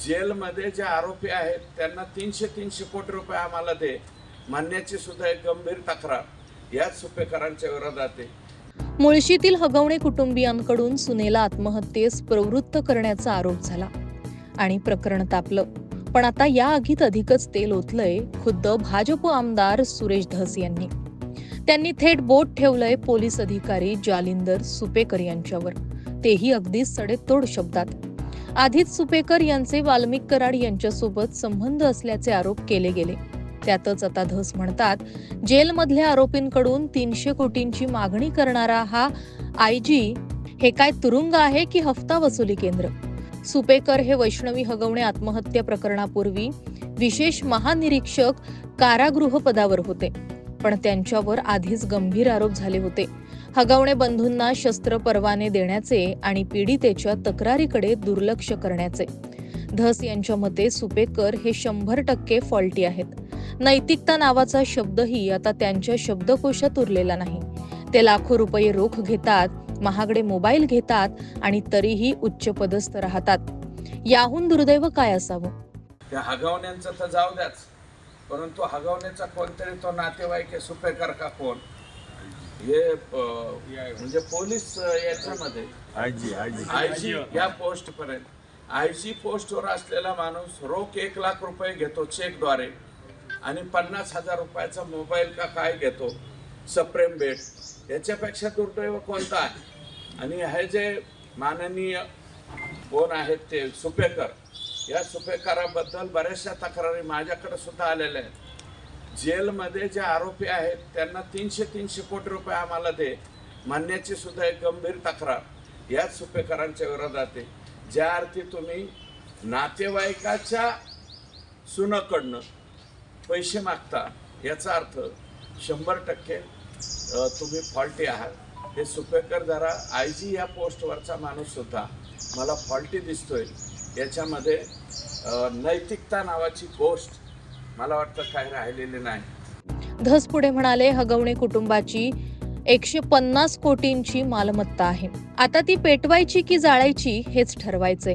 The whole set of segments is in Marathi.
जेलमध्ये जे आरोपी आहेत त्यांना तीनशे तीनशे कोटी रुपये आम्हाला दे. मानण्याची सुद्धा एक गंभीर तक्रार. याच सुपेकरांच्या विरोधात आहे. मुळशीतील हगवणे कुटुंबियांकडून सुनेला आत्महत्येस प्रवृत्त करण्याचा आरोप झाला. आणि प्रकरण तापलं. पण आता या आगीत अधिकच तेल ओतलंय खुद्द भाजप आमदार सुरेश धस यांनी. त्यांनी थेट बोट ठेवलंय पोलीस अधिकारी जालिंदर सुपेकर यांच्यावर. तेही अगदी सडेतोड शब्दात. आधीच सुपेकर यांचे वाल्मिक कराड यांच्यासोबत संबंध असल्याचे आरोप केले गेले. त्यातच आता धस म्हणतात जेलमधल्या आरोपींकडून तीनशे कोटींची मागणी करणारा हा आय जी हे काय तुरुंग आहे की हफ्ता वसुली केंद्र? सुपेकर हे वैष्णवी हगवणे आत्महत्या प्रकरणापूर्वी विशेष महानिरीक्षक कारागृह पदावर होते. पण त्यांच्यावर आधीच गंभीर आरोप झाले होते. हगावणे बंधूंना शस्त्र परवाने देण्याचे आणि पीडितेच्या तक्रारीकडे दुर्लक्ष करण्याचे. धस यांच्या मते सुपेकर हे शंभर टक्के फॉल्टी आहेत. नैतिकता नावाचा शब्दही आता त्यांच्या शब्दकोशात उरलेला नाही. ते लाखो रुपये रोख घेतात महागडे मोबाईल घेतात आणि तरीही उच्च पदस्थ राहतात. याहून दुर्दैव काय असावं? त्या हगवण्यांचं तर जाऊ द्याच. परंतु हगवण्याचा कोणतरी तो नातेवाईक आहे सुपेकर का कोण? हे म्हणजे पोलीस याच्यामध्ये. आयजी या पोस्ट पर्यंत आयजी पोस्टवर असलेला माणूस रोख एक लाख रुपये घेतो चेकद्वारे आणि पन्नास हजार रुपयाचा मोबाईल का काय घेतो? सप्रेम बेट. याच्यापेक्षा दुर्दैव कोणता आहे? आणि हे जे माननीय कोण आहेत ते? सुपेकर. या सुपेकाराबद्दल बऱ्याचशा तक्रारी माझ्याकडे सुद्धा आलेल्या आहेत. जेलमध्ये जे आरोपी आहेत त्यांना तीनशे तीनशे कोटी रुपये आम्हाला दे. मानण्याची सुद्धा एक गंभीर तक्रार याच सुपेकरांच्या विरोधात आहे. ज्या अर्थी तुम्ही नातेवाईकाच्या सुनाकडनं पैसे मागता याचा अर्थ शंभर टक्के तुम्ही फॉल्टी आहात. हे सुपेकर जरा आय जी या पोस्टवरचा माणूससुद्धा मला फॉल्टी दिसतोय. याच्यामध्ये नैतिकता नावाची गोष्ट मला वाटतं काही राहिलेली नाही. धस पुढे म्हणाले हगवणे कुटुंबाची एकशे पन्नास कोटींची मालमत्ता आहे. आता ती पेटवायची की जाळायची हेच ठरवायचे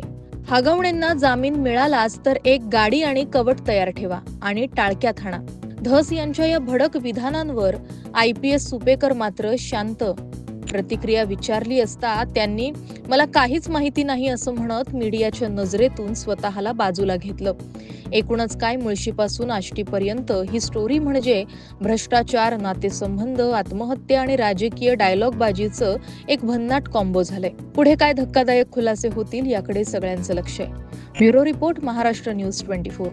हगवणेंना जामीन मिळालाच तर एक गाडी आणि कवट तयार ठेवा आणि टाळक्यात हाणा. धस यांच्या या भडक विधानांवर आय पी एस सुपेकर मात्र शांत प्रतिक्रिया विचारली असता त्यांनी मला काहीच माहिती नाही असं म्हणत मीडियाच्या नजरेतून स्वतःला बाजूला घेतलं. एकूणच काय मुळशीपासून आष्टीपर्यंत ही स्टोरी म्हणजे भ्रष्टाचार नातेसंबंध आत्महत्या आणि राजकीय डायलॉग बाजीचं एक भन्नाट कॉम्बो झालंय. पुढे काय धक्कादायक खुलासे होतील याकडे सगळ्यांचं लक्ष आहे. Bureau report Maharashtra news twenty four.